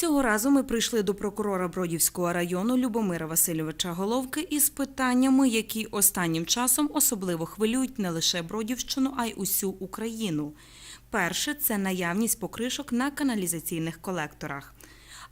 Цього разу ми прийшли до прокурора Бродівського району Любомира Васильовича Головки із питаннями, які останнім часом особливо хвилюють не лише Бродівщину, а й усю Україну. Перше це наявність покришок на каналізаційних колекторах.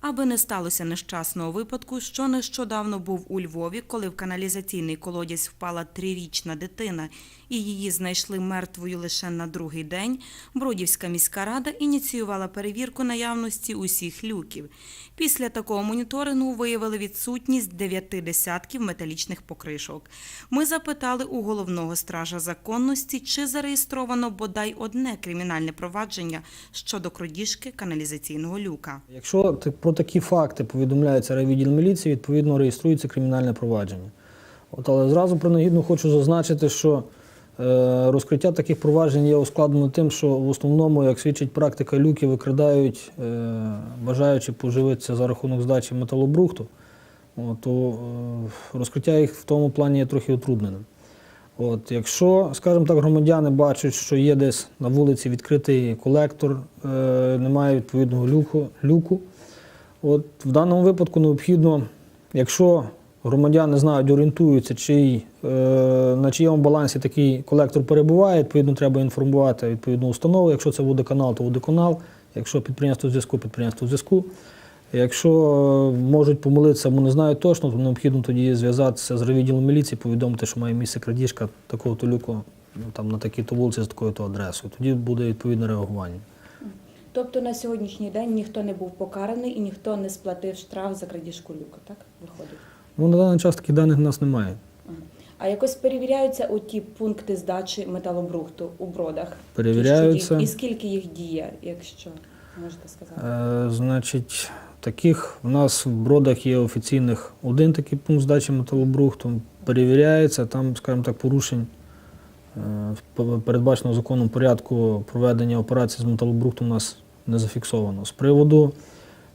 Аби не сталося нещасного випадку, що нещодавно був у Львові, коли в каналізаційний колодязь впала трирічна дитина і її знайшли мертвою лише на другий день, Бродівська міська рада ініціювала перевірку наявності усіх люків. Після такого моніторингу виявили відсутність дев'яти десятків металічних покришок. Ми запитали у головного стража законності, чи зареєстровано бодай одне кримінальне провадження щодо крадіжки каналізаційного люка. Якщо ти- про такі факти повідомляється райвідділ міліції, відповідно реєструється кримінальне провадження. От, але зразу принагідно хочу зазначити, що е, розкриття таких проваджень є ускладнено тим, що в основному, як свідчить практика, люки викрадають, е, бажаючи поживитися за рахунок здачі металобрухту, то е, розкриття їх в тому плані є трохи утрудненим. От, якщо, скажімо так, громадяни бачать, що є десь на вулиці відкритий колектор, немає відповідного люку, люку, от в даному випадку необхідно, якщо громадяни знають, орієнтуються, чий, е, на чиєму балансі такий колектор перебуває, відповідно треба інформувати відповідну установу. Якщо це водоканал, то водоканал. Якщо підприємство зв'язку, підприємство зв'язку. Якщо можуть помилитися або не знають точно, то необхідно тоді зв'язатися з райвідділом міліції, повідомити, що має місце крадіжка такого-то люку ну, там, на такій-то вулиці з такою-то адресою. Тоді буде відповідне реагування. Тобто на сьогоднішній день ніхто не був покараний і ніхто не сплатив штраф за крадіжку люка, так виходить? Ну, на даний час таких даних в нас немає. А якось перевіряються оті пункти здачі металобрухту у бродах? Перевіряються. І скільки їх діє, якщо можете сказати? Е, значить, таких в нас в бродах є офіційних один такий пункт здачі металобрухту. Перевіряється, там, скажімо так, порушень в передбаченого законом порядку проведення операцій з металобрухтом у нас не зафіксовано. З приводу,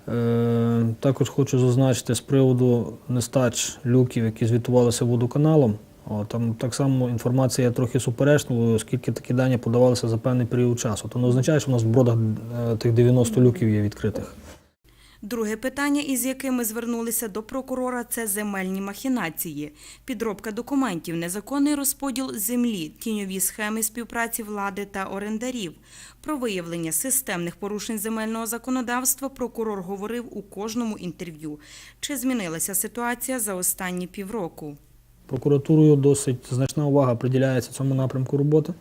е, також хочу зазначити, з приводу нестач люків, які звітувалися водоканалом. Там так само інформація трохи суперечливою, оскільки такі дані подавалися за певний період часу. То не означає, що в нас в бродах е, тих 90 люків є відкритих. Друге питання, із яким ми звернулися до прокурора, це земельні махінації, підробка документів, незаконний розподіл землі, тіньові схеми співпраці влади та орендарів. Про виявлення системних порушень земельного законодавства прокурор говорив у кожному інтерв'ю. Чи змінилася ситуація за останні півроку? Прокуратурою досить значна увага приділяється цьому напрямку роботи.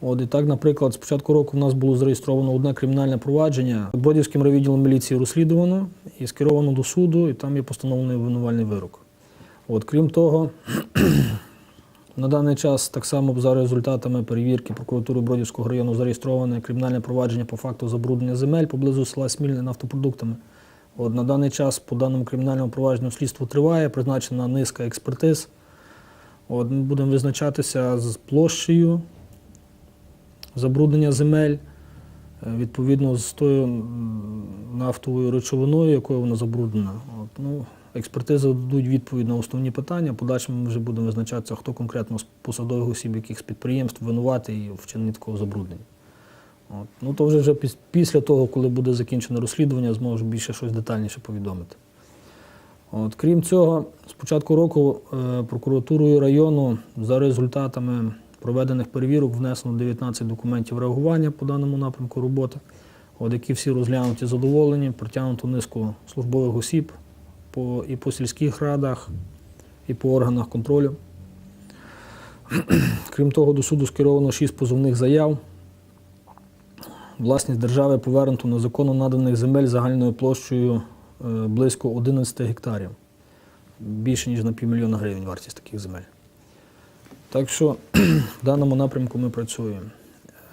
От і так, наприклад, з початку року в нас було зареєстровано одне кримінальне провадження. Бродівським райвідділом міліції розслідувано і скеровано до суду, і там є постановлений обвинувальний вирок. От, крім того, на даний час так само за результатами перевірки прокуратури Бродівського району зареєстроване кримінальне провадження по факту забруднення земель поблизу села Смільне нафтопродуктами. От, на даний час по даному кримінальному провадженню слідство триває, призначена низка експертиз. От, будемо визначатися з площею забруднення земель, е, відповідно з тою нафтовою речовиною, якою вона забруднена. От, ну, експертизи дадуть відповідь на основні питання. Подальшому ми вже будемо визначатися, хто конкретно з посадових осіб, яких з підприємств винуватий в вчиненні такого забруднення. От. Ну, то вже, вже піс- після того, коли буде закінчено розслідування, зможу більше щось детальніше повідомити. От, крім цього, з початку року е, прокуратурою району за результатами проведених перевірок внесено 19 документів реагування по даному напрямку роботи, от, які всі розглянуті задоволені, притягнуто низку службових осіб по, і по сільських радах, і по органах контролю. Крім того, до суду скеровано 6 позовних заяв. Власність держави повернуто на законно наданих земель загальною площею е, близько 11 гектарів. Більше ніж на півмільйона гривень вартість таких земель. Так що в даному напрямку ми працюємо.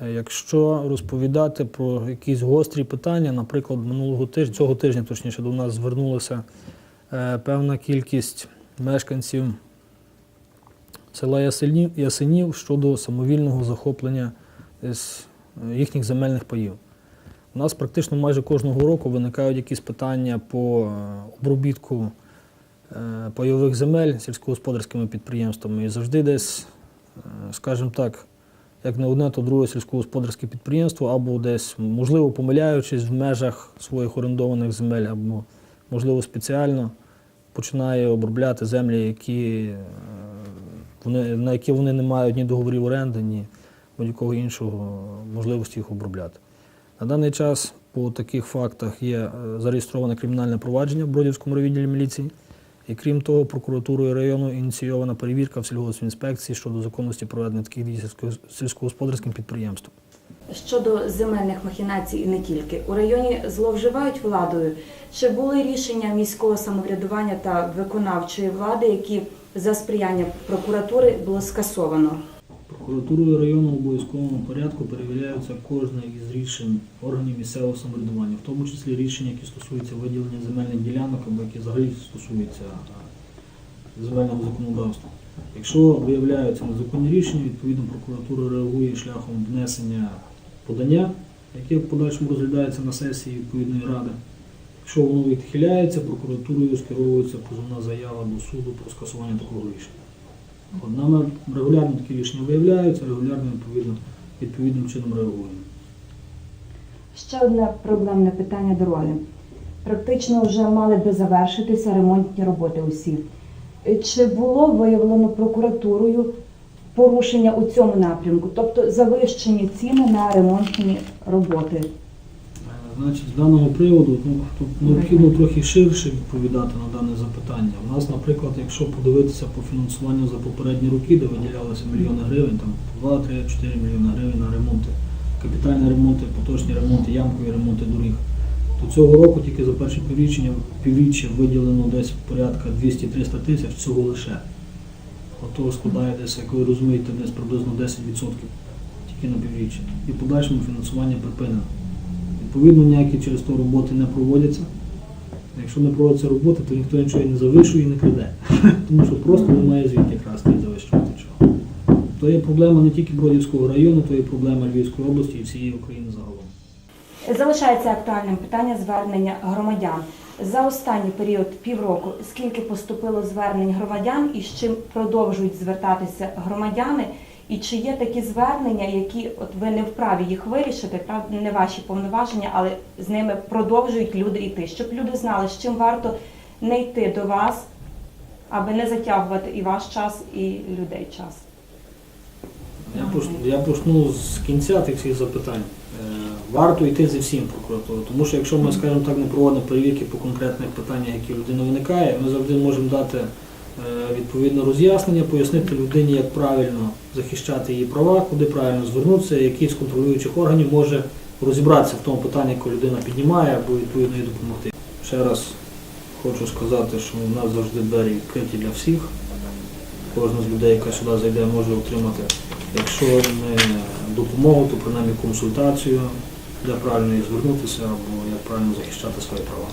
Е, Якщо розповідати про якісь гострі питання, наприклад, минулого тижня, цього тижня, точніше, до нас звернулася е, певна кількість мешканців села Ясенів, щодо самовільного захоплення їхніх земельних паїв. У нас практично майже кожного року виникають якісь питання по е, обробітку пайових земель сільськогосподарськими підприємствами. І завжди десь, е, скажімо так, як не одне, то друге сільськогосподарське підприємство, або десь, можливо, помиляючись в межах своїх орендованих земель, або, можливо, спеціально починає обробляти землі, які, е, вони, на які вони не мають ні договорів оренди, ні будь-якого іншого можливості їх обробляти. На даний час по таких фактах є е, зареєстроване кримінальне провадження в Бродівському райвідділі міліції. І крім того, прокуратурою району ініційована перевірка в сільгоспінспекції щодо законності проведення таких дій сільськогосподарським підприємством. Щодо земельних махінацій і не тільки у районі зловживають владою. Чи були рішення міського самоврядування та виконавчої влади, які за сприяння прокуратури було скасовано? Прокуратурою району в обов'язковому порядку перевіряється кожне із рішень органів місцевого самоврядування, в тому числі рішення, які стосуються виділення земельних ділянок або які взагалі стосуються земельного законодавства. Якщо виявляються незаконні рішення, відповідно прокуратура реагує шляхом внесення подання, яке в подальшому розглядається на сесії відповідної ради. Якщо воно відхиляється, прокуратурою скеровується позовна заява до суду про скасування такого рішення. От Нами регулярно такі рішення виявляються, регулярно відповідно, відповідним чином реагуємо. Ще одне проблемне питання дороги. Практично вже мали би завершитися ремонтні роботи усі. Чи було виявлено прокуратурою порушення у цьому напрямку, тобто завищені ціни на ремонтні роботи? Значить, з даного приводу ну, тут необхідно трохи ширше відповідати на дане запитання. У нас, наприклад, якщо подивитися по фінансуванню за попередні роки, де виділялися мільйони гривень, там 2, 3, 4 мільйони гривень на ремонти, капітальні ремонти, поточні ремонти, ямкові ремонти доріг, то цього року тільки за перше півріччя, півріччя виділено десь порядка 200-300 тисяч всього лише. Ото складає десь, як ви розумієте, десь приблизно 10% тільки на півріччя. І подальшому фінансування припинено. Відповідно, ніякі через то роботи не проводяться. Якщо не проводяться роботи, то ніхто нічого і не завишує і не краде. Тому що просто немає звідки красти і завищувати чого. То є проблема не тільки Бродівського району, то є проблема Львівської області і всієї України загалом. Залишається актуальним питання звернення громадян. За останній період півроку скільки поступило звернень громадян і з чим продовжують звертатися громадяни? І чи є такі звернення, які от ви не вправі їх вирішити, правда, не ваші повноваження, але з ними продовжують люди йти, щоб люди знали, з чим варто не йти до вас, аби не затягувати і ваш час, і людей час. Я почну, з кінця тих всіх запитань. Е, Варто йти зі всім прокуратуру, тому що якщо ми, скажімо так, не проводимо перевірки по конкретних питаннях, які у людини виникає, ми завжди можемо дати відповідне роз'яснення, пояснити людині, як правильно захищати її права, куди правильно звернутися, який з контролюючих органів може розібратися в тому питанні, яке людина піднімає, або відповідно їй допомогти. Ще раз хочу сказати, що в нас завжди двері відкриті для всіх. Кожна з людей, яка сюди зайде, може отримати, якщо не допомогу, то принаймні консультацію, де правильно звернутися або як правильно захищати свої права.